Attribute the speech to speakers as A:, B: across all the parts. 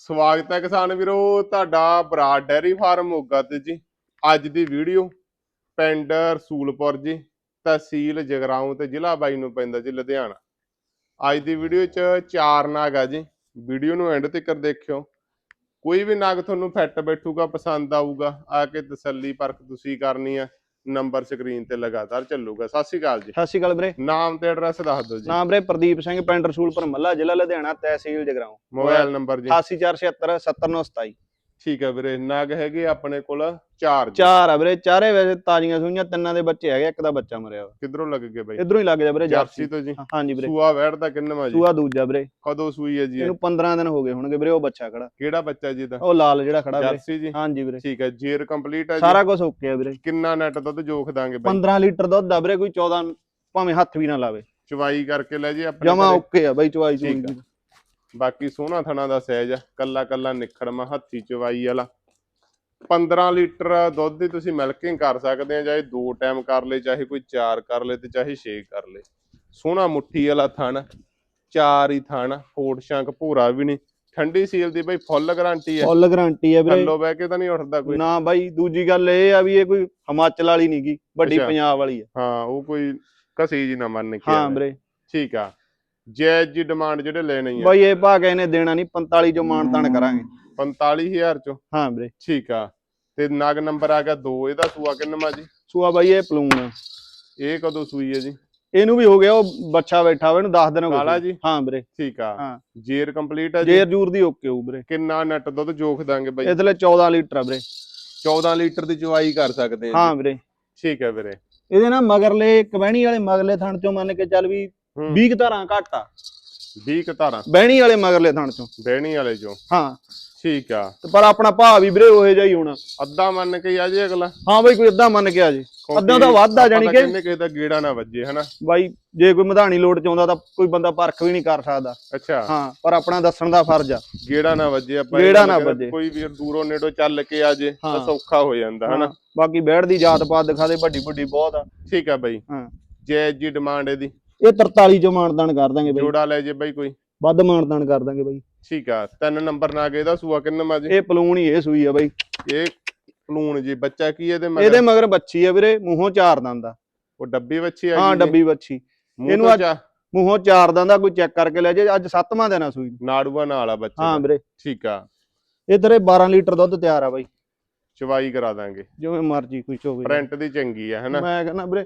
A: ਸਵਾਗਤ ਹੈ ਕਿਸਾਨ ਵੀਰੋ, ਤੁਹਾਡਾ ਬਰਾੜ ਡੈਰੀ ਫਾਰਮ ਮੋਗਾ ਤੇ ਜੀ। ਅੱਜ ਦੀ ਵੀਡੀਓ ਪਿੰਡ ਰਸੂਲਪੁਰ ਜੀ, ਤਹਿਸੀਲ ਜਗਰਾਉਂ ਤੇ ਜ਼ਿਲ੍ਹਾ ਬਾਈ ਨੂੰ ਪੈਂਦਾ ਜੀ, ਲੁਧਿਆਣਾ। ਅੱਜ ਦੀ ਵੀਡੀਓ 'ਚ ਚਾਰ ਨਾਗ ਆ ਜੀ। ਵੀਡੀਓ ਨੂੰ ਐਂਡ ਤੱਕ ਦੇਖਿਓ। ਕੋਈ ਵੀ ਨਾਗ ਤੁਹਾਨੂੰ ਫਿੱਟ ਬੈਠੂਗਾ, ਪਸੰਦ ਆਊਗਾ, ਆ ਕੇ ਤਸੱਲੀ ਪਰਖ ਤੁਸੀਂ ਕਰਨੀ ਆ। ਨੰਬਰ ਸਕਰੀਨ ਤੇ ਲਗਾਤਾਰ ਚੱਲੂਗਾ। ਸਤਿ ਸ਼੍ਰੀ ਅਕਾਲ ਜੀ।
B: ਸਤਿ ਸ਼੍ਰੀ ਅਕਾਲ ਵੀਰੇ।
A: ਨਾਮ ਤੇ ਐਡਰੈਸ ਦੱਸ ਦਿਓ ਜੀ।
B: ਨਾਮ ਵੀਰੇ ਪ੍ਰਦੀਪ ਸਿੰਘ ਪਿੰਡ ਰਸੂਲਪੁਰ ਮੱਲਾ ਜ਼ਿਲ੍ਹਾ ਲੁਧਿਆਣਾ ਤਹਿਸੀਲ ਜਗਰਾਉਂ।
A: ਮੋਬਾਈਲ ਨੰਬਰ ਜੀ।
B: 8476 70927
A: ਠੀਕ ਹੈ ਵੀਰੇ ਨਗ ਹੈਗੇ ਆਪਣੇ ਕੋਲ ਚਾਰ ਜੀ।
B: ਚਾਰ ਆ ਵੀਰੇ ਚਾਰੇ ਵੈਸੇ ਤਾਜ਼ੀਆਂ ਸੂਈਆਂ ਤਿੰਨਾਂ ਦੇ ਬੱਚੇ ਹੈਗੇ ਇੱਕ ਦਾ ਬੱਚਾ ਮਰਿਆ ਵਾ
A: ਕਿੱਧਰੋਂ ਲੱਗ ਗਏ ਬਾਈ?
B: ਇਧਰੋਂ ਹੀ ਲੱਗ ਜਾ ਵੀਰੇ
A: ਜਰਸੀ ਤੋਂ ਜੀ।
B: ਹਾਂਜੀ ਵੀਰੇ।
A: ਸੂਆ ਵੈੜ ਦਾ ਕਿੰਨਵਾ ਜੀ?
B: ਸੂਆ ਦੂਜਾ ਵੀਰੇ।
A: ਕਦੋਂ ਸੂਈ ਹੈ ਜੀ ਇਹ?
B: ਇਹਨੂੰ 15 ਦਿਨ ਹੋ ਗਏ ਹੋਣਗੇ ਵੀਰੇ ਉਹ ਬੱਚਾ ਖੜਾ।
A: ਕਿਹੜਾ ਬੱਚਾ ਜੀ ਦਾ
B: ਉਹ ਲਾਲ ਜਿਹੜਾ ਖੜਾ ਵੀਰੇ।
A: ਜਰਸੀ ਜੀ।
B: ਹਾਂਜੀ ਵੀਰੇ।
A: ਠੀਕ ਹੈ ਜੇਰ ਕੰਪਲੀਟ ਹੈ ਜੀ।
B: ਸਾਰਾ ਕੁਝ ਓਕੇ ਆ ਵੀਰੇ।
A: ਕਿੰਨਾ ਨੈਟ ਦੁੱਧ ਜੋਖ ਦਾਂਗੇ ਬਾਈ?
B: 15 ਲੀਟਰ ਦੁੱਧ ਆ ਵੀਰੇ ਕੋਈ 14 ਭਾਵੇਂ ਹੱਥ ਵੀ ਨਾ ਲਾਵੇ।
A: ਚਵਾਈ ਕਰਕੇ ਲੈ ਜੀ ਆਪਣੇ
B: ਜਮਾ
A: ਘਰੇ।
B: ਓਕੇ ਆ ਬਾਈ ਚਵਾਈ ਚੂਈ
A: ਠੀਕ ਆ।
B: ਦੀ।
A: ਬਾਕੀ ਸੋਹਣਾ ਥਣਾ ਦਾ ਸਾਈਜ਼ ਆ ਕੱਲਾ ਕੱਲਾ ਨਿਖੜਮਾ ਹੱਥੀ ਚਵਾਈ ਵਾਲਾ। 15 ਲੀਟਰ ਦੁੱਧ ਦੀ ਤੁਸੀਂ ਮਿਲਕਿੰਗ ਕਰ ਸਕਦੇ ਆ ਚਾਹੇ ਦੋ ਟਾਈਮ ਕਰ ਲੇ ਚਾਹੇ ਕੋਈ ਚਾਰ ਕਰ ਲੇ ਤੇ ਚਾਹੇ 6 ਕਰ ਲੇ। ਸੋਹਣਾ ਮੁੱਠੀ ਵਾਲਾ ਥਣ ਚਾਰ ਹੀ ਥਣ ਫੋਟ ਸ਼ੰਕ ਭੂਰਾ ਵੀ ਨਹੀਂ। ਠੰਡੀ ਸੀਲ ਦੀ ਬਈ ਫੁੱਲ ਗਾਰੰਟੀ ਹੈ
B: ਫੁੱਲ ਗਾਰੰਟੀ ਆ ਵੀਰੇ।
A: ਥੱਲੋਂ ਬਹਿ ਕੇ ਤਾਂ ਨਹੀਂ ਉੱਠਦਾ ਕੋਈ।
B: ਨਾ ਬਾਈ ਦੂਜੀ ਗੱਲ ਇਹ ਆ ਵੀ ਇਹ ਕੋਈ ਹਿਮਾਚਲ ਵਾਲੀ ਨਹੀਂਗੀ ਵੱਡੀ। ਪੰਜਾਬ ਵਾਲੀ ਆ।
A: ਹਾਂ ਉਹ ਕੋਈ ਕਸੀ ਜੀ ਨਾ ਮੰਨ ਕੇ
B: ਹਾਂ। ਵੀਰੇ।
A: ਠੀਕ ਆ। ਜਾਇਜ਼ ਜੀ ਡਿਮਾਂਡ ਜਿਹੜੇ ਲੈਣੇ ਆ।
B: ਬਾਈ ਇਹ ਭਾ ਕੇ ਇਹਨੇ ਦੇਣਾ ਨਹੀਂ 45 ਜੋ ਮਾਨ ਤਾਨ ਕਰਾਂਗੇ।
A: 45000 ਚੋਂ?
B: ਹਾਂ ਵੀਰੇ।
A: ਠੀਕ ਆ। ਤੇ ਨਗ ਨੰਬਰ ਆ ਗਿਆ 2 ਇਹਦਾ ਸੂਆ ਕਿੰਨਵਾ ਜੀ?
B: ਸੂਆ ਬਾਈ ਇਹ ਪਲੂਨ ਆ।
A: ਇਹ ਕਦੋਂ ਸੂਈ ਹੈ ਜੀ?
B: ਇਹਨੂੰ ਵੀ ਹੋ ਗਿਆ ਉਹ ਬੱਚਾ ਬੈਠਾ ਵਾ ਇਹਨੂੰ 10 ਦਿਨ ਹੋ
A: ਕਾਲਾ
B: ਗਏ
A: ਜੀ?
B: ਹਾਂ ਵੀਰੇ।
A: ਠੀਕ ਆ।
B: ਹਾਂ।
A: ਜੇਰ ਕੰਪਲੀਟ ਆ ਜੀ?
B: ਜੇਰ ਜੂਰ ਦੀ ਓਕੇ ਹੋ ਵੀਰੇ।
A: ਕਿੰਨਾ ਨੈਟ ਦੁੱਧ ਜੋਖ ਦਾਂਗੇ ਬਾਈ?
B: ਇਹਦੇ ਲਈ 14 ਲੀਟਰ ਆ ਵੀਰੇ।
A: 14 ਲੀਟਰ ਦੀ ਚਵਾਈ ਕਰ ਸਕਦੇ ਆ
B: ਹਾਂ। ਵੀਰੇ।
A: ਠੀਕ ਹੈ ਵੀਰੇ।
B: ਇਹਦੇ ਨਾਲ ਮਗਰਲੇ ਕਬਹਿਣੀ ਵਾਲੇ ਮਗਰਲੇ ਥਣ ਚੋਂ ਮੰਨ ਕੇ ਚੱਲ ਵੀ। 20 ਧਾਰਾਂ ਘੱਟ ਆ।
A: 20 ਕਤਾਰਾਂ
B: ਬਹਿਣੀ ਵਾਲੇ ਮਗਰਲੇ ਥਣ ਚੋਂ।
A: ਬਹਿਣੀ ਵਾਲੇ ਚੋਂ।
B: ਹਾਂ।
A: ਠੀਕ ਆ।
B: ਤੇ ਪਰ ਆਪਣਾ ਭਾ ਵੀ ਵੀਰੇ ਉਹੇ ਜਿਹਾ ਹੀ ਹੋਣਾ।
A: ਅੱਧਾ ਮੰਨ ਕੇ ਆ ਜੀ ਅਗਲਾ।
B: ਹਾਂ ਬਾਈ ਕੋਈ ਅੱਧਾ ਮੰਨ ਕੇ ਆ ਜੀ। ਅੱਧਾ ਤਾਂ ਵੱਧ ਆ ਜਾਣੀ ਕਿ-
A: ਕਹਿੰਦੇ ਕਿਸੇ ਦਾ ਗੇੜਾ ਨਾ ਵੱਜੇ ਹਨਾ?
B: ਬਾਈ ਜੇ ਕੋਈ ਮਧਾਣੀ ਲੋਡ ਚ ਆਉਂਦਾ ਤਾਂ ਕੋਈ ਬੰਦਾ ਪਰਖ ਵੀ ਨਹੀਂ ਕਰ ਸਕਦਾ।
A: ਅੱਛਾ।
B: ਹਾਂ ਪਰ ਆਪਣਾ ਦੱਸਣ ਦਾ ਫਰਜ਼ ਆ।
A: ਗੇੜਾ ਨਾ ਵੱਜੇ ਆਪਾਂ
B: ਗੇੜਾ ਨਾ ਵੱਜੇ।
A: ਕੋਈ ਵੀਰ ਦੂਰੋਂ ਨੇੜੋਂ ਚੱਲ ਕੇ ਆ ਜੇ ਤਾਂ। ਸੌਖਾ ਹੋ ਜਾਂਦਾ ਹਨਾ?
B: ਬਾਕੀ ਬੈੜ ਦੀ ਜਾਤ ਪਾਤ ਦਿਖਾ ਦੇ ਵੱਡੀ ਵੱਡੀ ਬਹੁਤ ਆ।
A: ਠੀਕ ਆ ਬਾਈ।
B: ਹਾਂ।
A: ਜੈ ਜੀ ਡਿਮਾਂਡ ਇਹਦੀ।
B: ਇਹ 43 ਚੋਂ ਮਾਨਦਾਨ ਕਰ ਦਾਂਗੇ ਬਾਈ।
A: ਜੋੜਾ ਲੈ ਜੇ ਬਾਈ ਕੋਈ।
B: ਵੱਧ ਮਾਨਦਾਨ ਕਰ ਦਾਂਗੇ ਬਾਈ।
A: ਠੀਕ ਆ ਤਿੰਨ ਨੰਬਰ ਨਾ ਇਹਦਾ ਸੂਆ ਕਿੰਨਾ ਜੀ?
B: ਇਹ ਪਲੂਣ ਹੀ ਇਹ ਸੂਈ ਆ ਬਾਈ।
A: ਇਹ ਪਲੂਣ ਜੀ ਬੱਚਾ ਕੀ ਇਹਦੇ ਮਗਰ?
B: ਇਹਦੇ ਮਗਰ ਬੱਚੀ ਆ ਵੀਰੇ ਮੂੰਹੋਂ ਚਾਰ ਦੰਦ
A: ਉਹ ਡੱਬੀ ਬੱਚੀ ਆ
B: ਹਾਂ ਡੱਬੀ ਬੱਚੀ।
A: ਇਹਨੂੰ ਅੱਜ
B: ਮੂੰਹੋਂ ਚਾਰ ਦੰਦ ਕੋਈ ਚੈੱਕ ਕਰਕੇ ਲੈ ਜੇ। ਅੱਜ ਸੱਤਵਾਂ ਦਿਨ ਆ ਸੂਈ।
A: ਨਾੜੂਆ ਨਾਲ ਆ ਬੱਚੇ
B: ਹਾਂ
A: ਦਾ।
B: ਵੀਰੇ।
A: ਠੀਕ ਆ।
B: ਇਹ ਤੇਰੇ 12 ਲੀਟਰ ਦੁੱਧ ਤਿਆਰ ਆ ਬਾਈ।
A: ਚਵਾਈ ਕਰਾ ਦਾਂਗੇ।
B: ਜਿਵੇਂ ਮਰਜ਼ੀ ਕੋਈ ਚੋਵੇ।
A: ਪ੍ਰਿੰਟ ਦੀ ਚੰਗੀ ਆ ਹਨਾ?
B: ਮੈਂ ਕਹਿੰਦਾ ਵੀਰੇ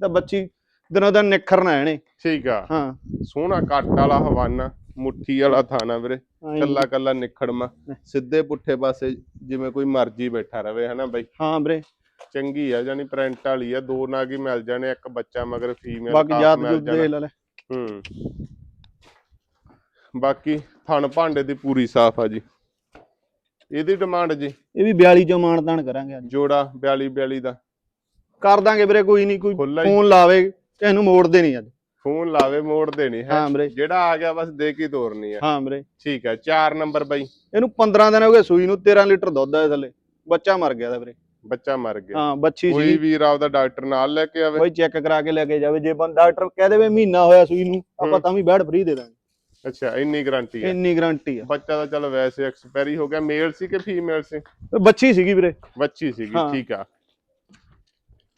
B: ਤਾਂ ਬੱਚੀ ਦਿਨੋਂ ਦਿਨ ਨਿਖਰਨਾ ਇਹਨੇ
A: ਠੀਕ ਆ।
B: ਹਾਂ।
A: ਸੋਹਣਾ ਕੱਟ ਵਾਲਾ ਹਵਾਨਾ ਮੁੱਠੀ ਵਾਲਾ ਥਾਣਾ ਵੀਰੇ। ਕੱਲਾ ਕੱਲਾ ਨਿਖੜਮਾ। ਸਿੱਧੇ ਪੁੱਠੇ ਪਾਸੇ ਜਿਵੇਂ ਕੋਈ ਮਰਜ਼ੀ ਬੈਠਾ ਰਵੇ ਹਨਾ ਬਾਈ?
B: ਹਾਂ ਵੀਰੇ।
A: ਚੰਗੀ ਆ ਜਾਨੀ ਪ੍ਰਿੰਟ ਵਾਲੀ ਆ। ਦੋ ਨਾਗ ਹੀ ਮਿਲ ਜਾਣੇ ਇੱਕ ਬੱਚਾ ਮਗਰ ਫੀਮੇਲ
B: ਬਾਕੀ ਜਾਤ ਜੂਤ ਦੇ ਲੈ ਲੈ।
A: ਹੂੰ। ਬਾਕੀ ਥਣ ਭਾਂਡੇ ਦੀ ਪੂਰੀ ਸਾਫ਼ ਆ ਜੀ। ਇਹਦੀ ਡਿਮਾਂਡ ਜੀ?
B: ਇਹ ਵੀ 42 ਚੋਂ ਮਾਨਦਾਨ ਕਰਾਂਗੇ ਅੱਜ।
A: ਜੋੜਾ 42 42 ਦਾ।
B: ਕਰ ਦਾਂਗੇ ਵੀਰੇ ਕੋਈ ਨਹੀਂ ਕੋਈ
A: ਹੀ।
B: ਫੋਨ ਲਾਵੇ। ਕਿਸੇ ਨੂੰ ਮੋੜਦੇ ਨਹੀਂ ਅੱਜ।
A: ਫੋਨ ਲਾਵੇ ਮੋੜ ਦੇਣੀ ਹੈ।
B: ਹਾਂ ਵੀਰੇ
A: ਜਿਹੜਾ ਆ ਗਿਆ ਬਸ ਦੇ ਕੇ ਤੋਰਨੀ ਆ।
B: ਹਾਂ ਵੀਰੇ
A: ਠੀਕ ਹੈ 4 ਨੰਬਰ ਬਾਈ।
B: ਇਹਨੂੰ 15 ਦਿਨ ਹੋ ਗਏ ਸੂਈ ਨੂੰ 13 ਲੀਟਰ ਦੁੱਧ ਆ ਇਹ ਥੱਲੇ। ਬੱਚਾ ਮਰ ਗਿਆ ਦਾ ਵੀਰੇ।
A: ਬੱਚਾ ਮਰ ਗਿਆ।
B: ਹਾਂ ਬੱਚੀ
A: ਕੋਈ
B: ਸੀ
A: ਵੀਰ ਆਪਦਾ ਡਾਕਟਰ ਨਾਲ ਲੈ ਕੇ ਆਵੇ।
B: ਕੋਈ ਚੈੱਕ ਕਰਾ ਕੇ ਲੈ ਕੇ ਜਾਵੇ। ਜੇ ਬੰਦਾ ਡਾਕਟਰ ਕਹਿ ਦੇਵੇ ਮਹੀਨਾ ਹੋਇਆ ਸੂਈ ਨੂੰ ਆਪਾਂ
A: ਹੂੰ।
B: ਤਾਂ ਵੀ ਬੈਡ ਫ੍ਰੀ ਦੇ ਦਾਂਗੇ।
A: ਅੱਛਾ ਇੰਨੀ ਗਾਰੰਟੀ ਹੈ
B: ਇੰਨੀ ਗਾਰੰਟੀ ਆ।
A: ਬੱਚਾ ਤਾਂ ਚਲ ਵੈਸੇ ਐਕਸਪਾਇਰੀ ਹੋ ਗਿਆ। ਮੇਲ ਸੀ ਕਿ ਫੀਮੇਲ ਸੀ?
B: ਬੱਚੀ ਸੀਗੀ ਵੀਰੇ।
A: ਬੱਚੀ ਸੀਗੀ
B: ਹਾਂ।
A: ਠੀਕ ਆ।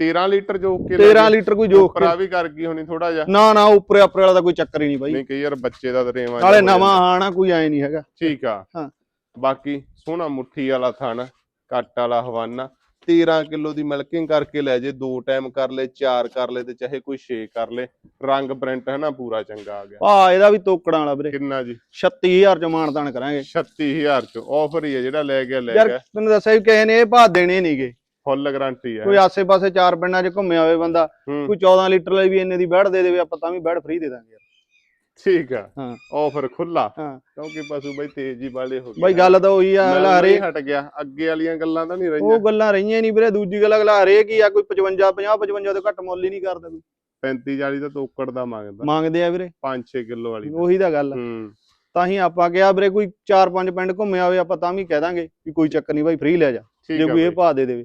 A: 13 ਲੀਟਰ ਜੋ ਕੇ
B: 13 ਲੀਟਰ ਕੋਈ ਜੋਖ
A: ਪਰਾ ਵੀ ਕਰ ਗਈ ਹੋਣੀ ਥੋੜਾ ਜਿਹਾ।
B: ਨਾ ਨਾ ਉੱਪਰ ਆਪਰੇ ਵਾਲਾ ਤਾਂ ਕੋਈ ਚੱਕਰ ਹੀ ਨਹੀਂ ਬਾਈ।
A: ਨਹੀਂ ਕਈ ਯਾਰ ਬੱਚੇ ਦਾ ਦਰੇਵਾ
B: ਨਾਲੇ ਨਵਾਂ ਆਣਾ ਕੋਈ ਐ ਨਹੀਂ ਹੈਗਾ।
A: ਠੀਕ ਆ।
B: ਹਾਂ।
A: ਬਾਕੀ ਸੋਹਣਾ ਮੁੱਠੀ ਵਾਲਾ ਥਣ ਕੱਟ ਵਾਲਾ ਹਵਾਨਾ। 13 ਕਿਲੋ ਦੀ ਮਿਲਕਿੰਗ ਕਰਕੇ ਲੈ ਜੇ ਦੋ ਟਾਈਮ ਕਰ ਲੈ ਚਾਰ ਕਰ ਲੈ ਤੇ ਚਾਹੇ ਕੋਈ 6 ਕਰ ਲੈ। ਰੰਗ ਪ੍ਰਿੰਟ ਹੈ ਨਾ ਪੂਰਾ ਚੰਗਾ ਆ ਗਿਆ।
B: ਆ ਇਹਦਾ ਵੀ ਤੋਕੜਾਂ ਵਾਲਾ ਵੀਰੇ।
A: ਕਿੰਨਾ ਜੀ?
B: 36000 ਚ ਮਾਨਦਾਨ ਕਰਾਂਗੇ।
A: 36000 ਚ। ਆਫਰ ਹੀ ਹੈ ਜਿਹੜਾ ਲੈ ਗਿਆ ਲੈ
B: ਯਾਰ
A: ਗਿਆ।
B: ਤੈਨੂੰ ਦੱਸਿਆ ਵੀ ਕਿਸੇ ਨੇ ਇਹ ਭਾਅ ਦੇਣੇ ਨਹੀਂਗੇ
A: ਫੁੱਲ ਗਾਰੰਟੀ ਹੈ।
B: ਕੋਈ ਆਸੇ-ਪਾਸੇ ਚਾਰ ਪਿੰਡਾਂ 'ਚ ਘੁੰਮਿਆ ਹੋਵੇ ਬੰਦਾ ਕੋਈ 14 ਲੀਟਰ ਲਈ ਵੀ ਇੰਨੇ ਦੀ ਬੈੜ ਦੇ ਦੇਵੇ ਆਪਾਂ ਤਾਂ ਵੀ ਬੈੜ ਫ੍ਰੀ ਦੇ ਦਾਂਗੇ ਯਾਰ।
A: ਠੀਕ ਆ।
B: ਹਾਂ।
A: ਆਫਰ ਖੁੱਲਾ
B: ਹਾਂ।
A: ਕਿਉਂਕਿ ਪਸ਼ੂ ਬਈ ਤੇਜ਼ ਵਾਲੇ ਹੋ ਗਏ
B: ਬਾਈ ਗੱਲ ਤਾਂ ਉਹੀ ਆ ਅਗਲਾ
A: ਉਦੋਂ ਹੀ
B: ਹਰੇਕ
A: ਹਟ ਗਿਆ। ਅੱਗੇ ਵਾਲੀਆਂ ਗੱਲਾਂ ਤਾਂ ਨਹੀਂ
B: ਉਹ
A: ਰਹੀਆਂ
B: ਗੱਲਾਂ ਰਹੀਆਂ ਨਹੀਂ ਵੀਰੇ ਦੂਜੀ ਗੱਲ ਅਗਲਾ ਹਰੇਕ ਹੀ ਆ ਕੋਈ 55 50 55 ਤੋਂ ਘੱਟ ਮੁੱਲ ਹੀ ਨਹੀਂ ਕਰਦਾ ਕੋਈ।
A: 35 40 ਤਾਂ ਤੋਕੜ ਦਾ ਮੰਗਦਾ।
B: ਮੰਗਦੇ ਆ ਵੀਰੇ।
A: 5-6 ਕਿਲੋ ਵਾਲੀ।
B: ਉਹੀ ਤਾਂ ਗੱਲ ਤਾਂ ਹੀ ਆਪਾਂ ਕਿਹਾ ਵੀਰੇ ਕੋਈ 4-5 ਪਿੰਡ ਘੁੰਮਿਆ ਹੋਵੇ ਆਪਾਂ ਤਾਂ ਵੀ ਕਹਿ ਦਾਂਗੇ ਵੀ ਕੋਈ ਚੱਕਰ ਨਹੀਂ ਬਾਈ ਫ੍ਰੀ ਲੈ ਜਾ। ਜੇ ਕੋਈ ਇਹ। ਭਾਅ ਦੇ ਦੇਵੇ।